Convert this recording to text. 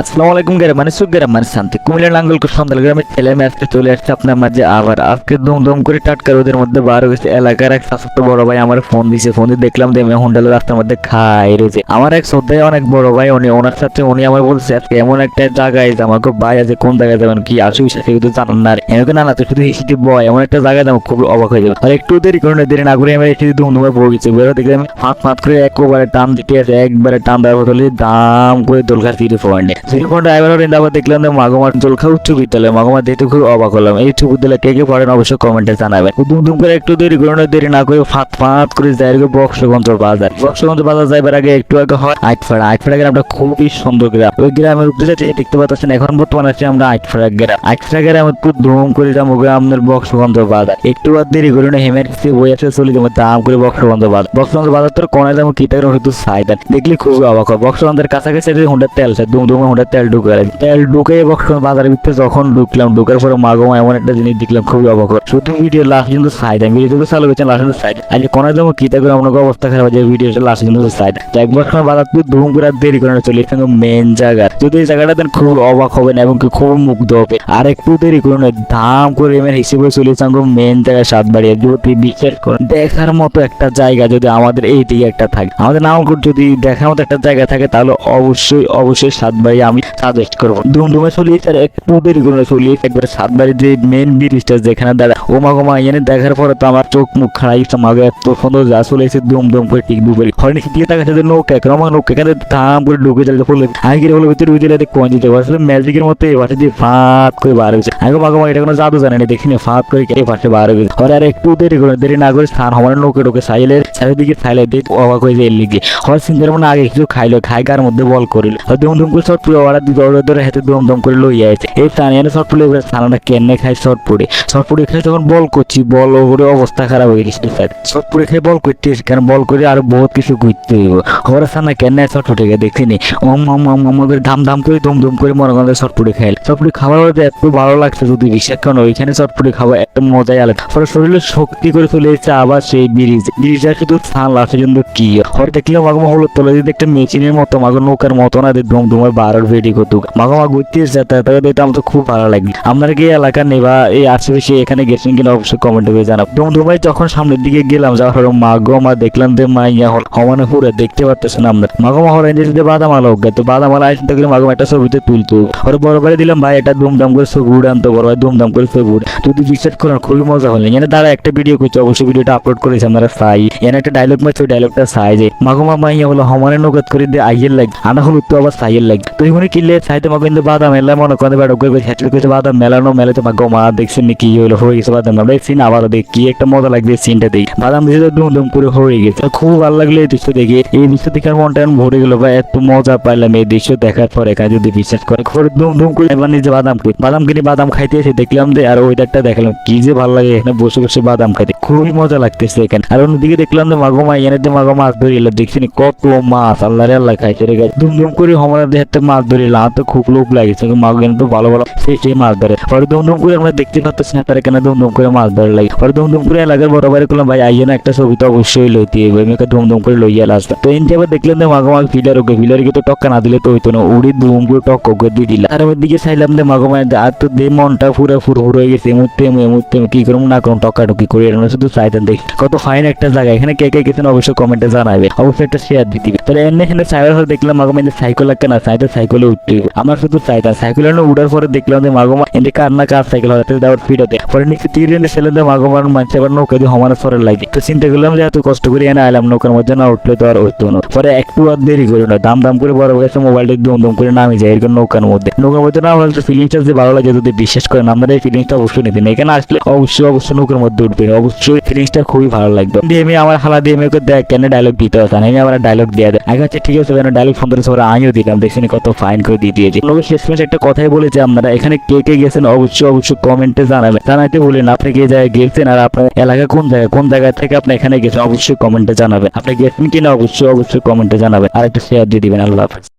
আসসালামু আলাইকুম গ্রাম মানে সুগ্রাম মানে শান্তি। কুমিল্লার লাঙ্গলকো সন্তাল গ্রামের ছেলে মেয়ে আজকে চলে আসছে আপনার মাঝে আবার। আজকে দম দম করে টাটকা রোদের মধ্যে বার হয়েছে এলাকার এক শাসক বড় ভাই আমার ফোন দিছে। ফোন দিয়ে দেখলাম যে হুন্ডাল রাস্তার মধ্যে খাই রয়েছে। আমার এক শ্রদ্ধায় অনেক বড় ভাই, উনি ওনার সাথে উনি আমার বলছে, আজকে এমন একটা জায়গায় যে আমাকে ভাই আছে, কোন জায়গায় যাবেন কি? অসুবিধা সেগুলো তো জানান না। এমন না তো শুধু হিসিটি বয়, এমন একটা জায়গায় যাব, খুব অবাক হয়ে যাবে। আর একটু দেরি করে না, দেরি না করে আমি এসে ধুম ধুমে পড়ে গেছি। বেরো দেখলাম ফাঁক ফাঁক করে একবারে টান দিতে আছে, একবারে টান দেওয়ার বদলে দাম করে দোলখা সিটি পয়েন্টে ড্রাইভার হলে আবার দেখলাম মাগমার দোলখা উচ্চ বিদ্যালয় মাগমার দেখতে খুব অবাক হলাম। এই উচ্চ বিদ্যালয় কে কে পড়েন অবশ্যই কমেন্টে জানাবেন। দুম করে একটু দেরি করে দেরি না করে ফাঁত ফাঁত করে যাই বক্সগঞ্জ বাজার। বক্সগঞ্জ বাজার যাইবার আগে একটু আগে হয় আটফাড়া আটফাড়া গ্রামটা খুবই সুন্দর গ্রাম। ওই গ্রামের যাচ্ছে দেখতে পাচ্ছেন, এখন বর্তমানে আছি আমরা আটফাড়া গ্রাম। আটফাড়া গ্রাম একটু ধুম করে যাব গ্রামের বক্সগঞ্জ বাজার। একটু আর দেরি করে না হেমের কাছে বই আছে, চলে যাব দাম করে বক্সগঞ্জ বাজার। বক্সগঞ্জ বাজার তোর কোনায় যাব কি টাকার হয়তো সাইডার দেখলে খুবই অবাক হয়। বক্সগঞ্জের কাছাকাছি হুন্ডার তেল আছে দুমে হুন্ডার তেল ঢুকে গেছে। তেল ঢুকে বক্সগঞ্জ বাজারের ভিতরে যখন ঢুকলাম, ঢুকার পরে মাগমা এমন একটা জিনিস দেখলাম, খুবই অবাক শুধু ভিডিও লাস্ট কিন্তু সাইড আমি ভিডিও চালু করেছেন লাস্ট কিন্তু সাইড আজ কোনায় যাব কি টাকার আপনাকে অবস্থা খারাপ যে ভিডিওটা লাস্ট কিন্তু সাইড তো একবার বক্সগঞ্জ বাজার তুই ধুম করে দেরি করে চলে এখানে মেন জায়গা। যদি এই জায়গাটা দেন খুব অবাক হবেন এবং খুব মুগ্ধ হবে। আর একটু দেরি করে না দাম করে এমন হিসেবে চলে এসে মেন জায়গায় সাত বাড়িয়ে যদি বিচার করেন, দেখার মতো একটা জায়গা যদি আমাদের এই দিকে একটা থাকে। আমাদের নামকুট যদি দেখার মতো একটা জায়গা থাকে, তাহলে অবশ্যই অবশ্যই সাত বাড়ি আমি সাজেস্ট করব। দুমদুমে চলিয়ে আর একটু দেরি করে চলিয়ে একবারে সাত বাড়ির যে মেন ব্রিজটা যেখানে দাঁড়া ও মাগো এনে দেখার পরে তো আমার চোখ মুখ খারাই মাগে এত সুন্দর যা চলে এসে দুম করে টিক দুপুরি হয়নি দিয়ে তাকাছে যে নৌকা এখন আমার নৌকা, এখানে দাম করে ঢুকে যাবে ফুলে। আমি গিয়ে বলে ভিতরে ভিতরে কোন দিতে আসলে ম্যাজিকের মতো এই বাসে দিয়ে ফাঁত করে বার হয়েছে। আমি মাগো এটা কোনো জাদু জানে না, দেখিনি ফাঁত করে কেটে পাশে বার হয়ে গেছে আর একটু দেরি করে, দেরি না করে স্থান হওয়ার নৌকে ঢুকে সাইলে চারিদিকে সাইলে দিয়ে অবাক হয়ে যায় এর লিগে হওয়ার চিন্তার মানে আগে কিছু খাইলো খাই কার মধ্যে বল করিল। দুম দুম করে শর্ট ওরা দৌড়ে দৌড়ে হাতে দুম দুম করে লইয়া আছে এই স্থানীয় শর্ট পুরে এবার স্থানটা কেনে খাই শর্ট পুরে শর্ট পুরে খেয়ে যখন বল করছি, বল ওপরে অবস্থা খারাপ হয়ে গেছে শর্ট পুরে খেয়ে বল করতে কারণ বল করে আরও বহুত কিছু করতে হইব। ওরা সামনে কেনে ফুটে গিয়ে ওম ওম করে ধাম ধাম করে দুম দুম করে মনে করেন শর্ট পুরে খাইল। শর্ট পুরে খাবার এত ভালো লাগছে যদি বিশ্বাস করেন ওইখানে শর্ট পুরে খাওয়া একটা মজাই আলাদা। পরে শরীরে শক্তি করে চলে এসেছে আবার সেই ব্রিজ। ব্রিজটা শুধু স্থান লাস্টের জন্য কি? হরে দেখলাম মাগো হলো, তোলা দিতে একটা মেশিনের মতো মাগো নৌকার মতো না দিয়ে ধুম ধুমে ভেটি করতো। মাগো মা ঘুরতে যেতে তাকে দেখতে আমার তো খুব ভালো লাগে। আপনারা কি এলাকা নেবা এই আশেপাশে এখানে গেছেন কিনা অবশ্যই কমেন্টে করে জানাব ধুম ধুমাই যখন সামনের দিকে গেলাম, যাওয়ার পরে মাগো মা দেখলাম যে মাইয়া হল সমানে হুড়ে দেখতে পারতেছেন আমরা। মা হরে যে বাদাম আলো তো বাদাম আলো আসতে গেলে মাগো মা একটা ছবিতে তুলতো। ওর বড় ভাই দিলাম, ভাই, এটা ধুমধাম করে ছবি উড়ে আনতো বড় ভাই, ধুমধাম করে ছবি উড়ে যদি বিশ্বাস করেন খুবই মজা হলো। এখানে দাঁড়া, একটা ভিডিও করছে, অবশ্যই ভিডিওটা আপলোড করেছে, আপনারা চাই। এখানে একটা ডায়লগ মারছে, ওই ডায়লগটা চাই যে মাগো মা মাইয়া হলো সমানে নগদ করে দিয়ে আইয়ের লাগে। আনা হলো তো আবার সাইয়ের লাগে। তো এখানে কিনলে চাইতে মাগো কিন্তু বাদাম মেলা মনে করে বেড়া করে হ্যাচল করে বাদাম, মেলানো মেলাতে মাগো মা দেখছেন কি হলো হয়ে গেছে বাদাম। আমরা সিন আবারও দেখি একটা মজা লাগবে সিনটা দেখি। বাদাম দিয়ে দুম দুম করে হয়ে গেছে। খুব ভালো লাগল এই দৃশ্য দেখে। এই দৃশ্য দেখে মনটা ভরে গেল বা এত মজা পাইলাম এই দৃশ্য দেখার পর এখানে যদি বিশ্বাস করে। করে দুম দুম করে এবার নিজে বাদাম খাই। বাদাম কিনে বাদাম খাইতে এসে দেখলাম যে, আর ওইটারটা দেখালাম, কি যে ভালো লাগে এখানে বসে বসে বাদাম খাইতে। খুবই মজা লাগতেছে এখানে। আর অন্যদিকে দেখলাম যে, মাগো মা এনে মাগো মাছ ধরিল দেখছি কত মাছ আল্লাহ আল্লাহ খাইছে রে দুম দুম করে হমারা দেহাতে মাছ ধরিল আমার তো খুব লোভ লাগেছে মাগো এনে তো ভালো ভালো সেই মাছ ধরে। পরে দুম করে আমরা দেখতে পাচ্ছি না, তার দুম দুম করে মাছ ধরে লাগে। পরে দুম করে এলাকার বড় বাইরে করলাম ভাই আইয়ে না, একটা ছবি তো অবশ্যই লইতে হবে দুম দুম করে লইয়া আসলাম তো এনতে আবার দেখলাম যে মাগো মাগ ফিলার ওকে, ফিলার তো টক্কা না দিলে তো হইতো না, উড়ি দুম করে টক করে দিয়ে দিলাম। আর আমার দিকে চাইলাম যে মাগো মায়ের আর তো দে মনটা পুরো ফুর ফুর হয়ে গেছে, এমুতে এমুতে কি করব, না করুন টক্কা টুকি করে এরকম। শুধু চাইতেন দেখি, কত ফাইন একটা জায়গা, এখানে কে কে গেছেন অবশ্যই কমেন্টে জানাবে অবশ্যই একটা শেয়ার দিতে তাহলে এনে এখানে হলে দেখলাম মাগো মায়ের সাইকেল লাগে না, সাইকেল সাইকেলে উঠতে। হবে। আমার শুধু চাইতাম সাইকেল উঠার পরে দেখলাম যে মাগো মা এনে কার না কার সাইকেল হতে দেওয়ার ফিট হতে পরে নিচে তীরে ছেলে দিয়ে, মাগো মার মানুষ আবার নৌকা দিয়ে হমানো সরে লাগে তো চিন্তা করলাম যে এত কষ্ট করে এনে আইলাম, নৌকার মধ্যে না উঠলে তো আর হইতো না। পরে একটু আর দেরি করে না, দাম দাম করে বড় গেছে মোবাইলটা দম দম করে নামে যায় এরকম নৌকার মধ্যে। নৌকার মধ্যে না হলে ফিলিংসটা যে ভালো লাগে, যদি বিশ্বাস করেন আপনারা এই ফিলিংসটা অবশ্যই নিতেন এখানে আসলে অবশ্যই অবশ্যই নৌকার মধ্যে উঠবেন অবশ্যই ফিলিংসটা খুবই ভালো লাগবে। আমি আমার হালা দিয়ে মেয়েকে দেখ কেন ডায়লগ দিতে হতো আমি আমার ডায়লগ দিয়ে দেয়। আগে হচ্ছে ঠিক আছে ডায়লগ ফোন ধরে সবাই আমিও দিলাম দেখছেন কত ফাইন করে দিয়ে দিয়েছে। লোকের শেষ মেশ একটা কথাই বলেছে আপনারা, এখানে কে কে গেছেন অবশ্যই অবশ্যই কমেন্টে জানাবেন। জানাইতে বলেন আপনি কে জায়গায় গেছেন আর আপনার এলাকা কোন জায়গায়, কোন জায়গা থেকে আপনি এখানে গেছেন, অবশ্যই কমেন্টে জানাবেন। আপনি গেছেন কিনা অবশ্যই অবশ্যই কমেন্টে জানাবেন। আর একটা শেয়ার দিয়ে দিবেন, আল্লাহ হাফেজ।